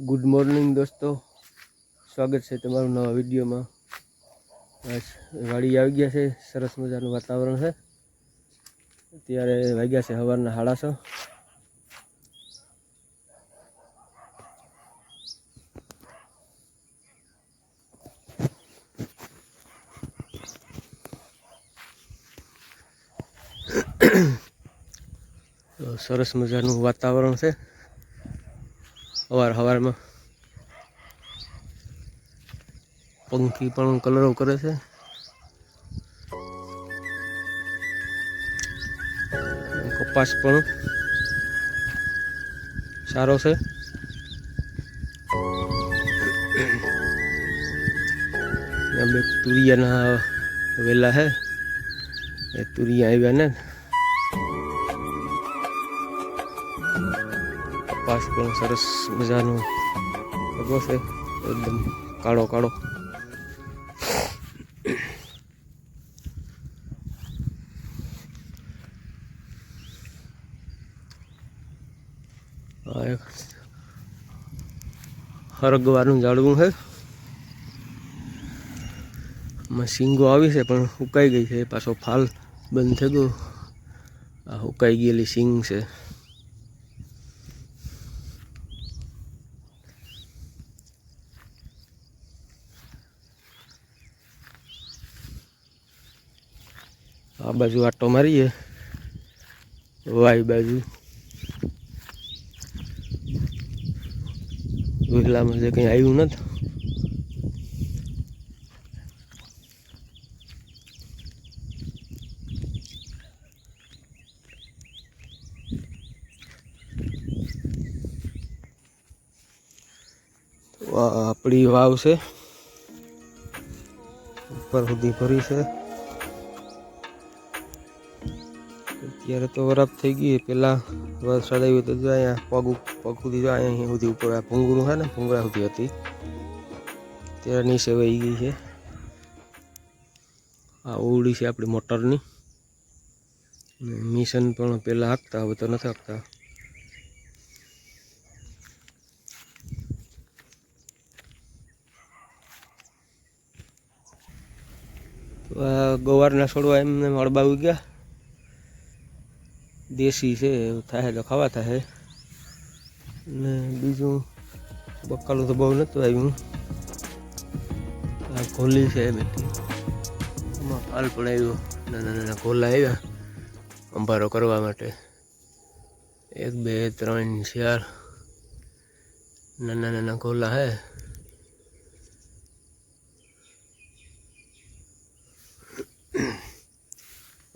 Good morning દોસ્તો. સ્વાગત છે તમારું નવા વિડીયોમાં. બસ વાડી આવી ગયા છે. સરસ મજાનું વાતાવરણ છે. અત્યારે વાગ્યા છે સવારના હાડાસો સરસ મજાનું વાતાવરણ છે. સવાર સવારમાં. પંખી પણ કલરો કરે છે. કપાસ પણ સારો છે. બે તુરિયાના વેલા છે એ તુરિયા આવ્યા ને. કપાસ પણ સરસ મજાનો ભગવો છે? એકદમ કાળો કાળો. હરગવાનું ઝાડવું છે. આમાં શીંગો આવી છે, પણ ઉકાઈ ગઈ છે. પાછો ફાલ બંધ થઈ ગયો. આ ઉકાઈ ગયેલી શીંગ છે. આ બાજુ આટો મારીએ. વાય બાજુ. વિરલામાં જે કંઈ આવ્યું નથી. આપણી વાવ છે. ઉપર સુધી ભરી છે. અત્યારે તો વરાપ થઈ ગઈ પેલા વરસાદ આવ્યો તો અહીંયા પગ પગ સુધી અહીંયા સુધી ઉપર ભૂંગળું છે ને, ભૂંગળા સુધી હતી. ત્યારે નીચે વહી ગઈ છે. આ ઓવડી છે આપણી મોટરની. મિશન પણ પહેલાં હાંકતા હવે તો નથી હાંકતા ગોવારના છોડવા એમને અડબાવી ગયા. દેશી છે થાય તો ખાવા થાય. ને બીજું બકાલું તો બહુ નહોતું આવ્યું. આ ઘોલી છે બેટી. એમાં પાલ પણ આવ્યો. નાના નાના ઘોલા આવ્યા અંભારો કરવા માટે. એક, બે, ત્રણ, ચાર. નાના નાના ઘોલા હે.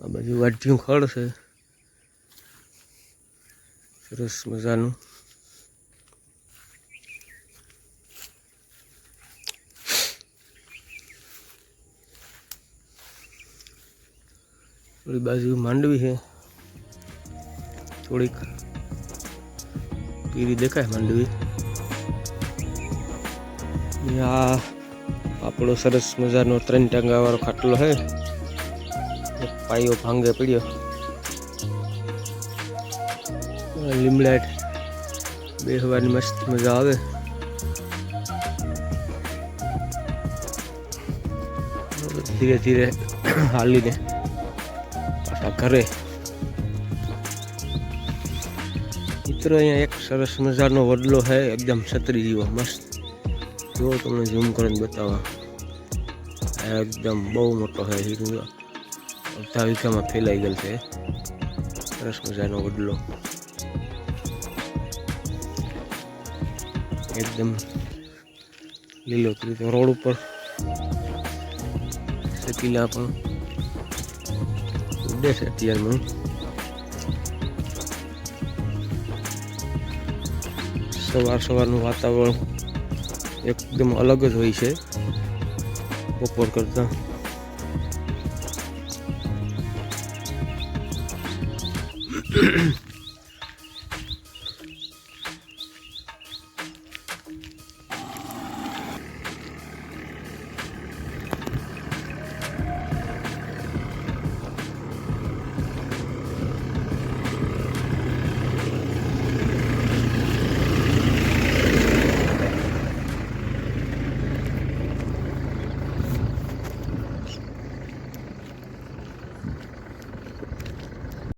આ બાજુ વાઢ્યું ખડ છે. સરસ મજાનું થોડી બાજુ માંડવી છે થોડીક પીરી દેખાય માંડવી આ આપણો સરસ મજાનો ત્રણ ટાંગા વાળો ખાટલો છે પાયો ભાંગે પડ્યો લીમડાટ બેસવાની મસ્ત મજા આવે. ધીરે ધીરે હાલીને પાછા ઘરે. મિત્રો, અહીંયા એક સરસ મજાનો વડલો છે, એકદમ છત્રી જેવો, મસ્ત. જો તમને ઝૂમ કરીને બતાવવા. એકદમ બહુ મોટો છે અડધા વીઘામાં ફેલાઈ ગયેલ છે. સરસ મજાનો વડલો. એકદમ લીલોતરી તો રોડ ઉપર શકીલા પણ ઉડે છે અત્યારમાં. સવાર સવારનું વાતાવરણ એકદમ અલગ જ હોય છે બપોર કરતાં.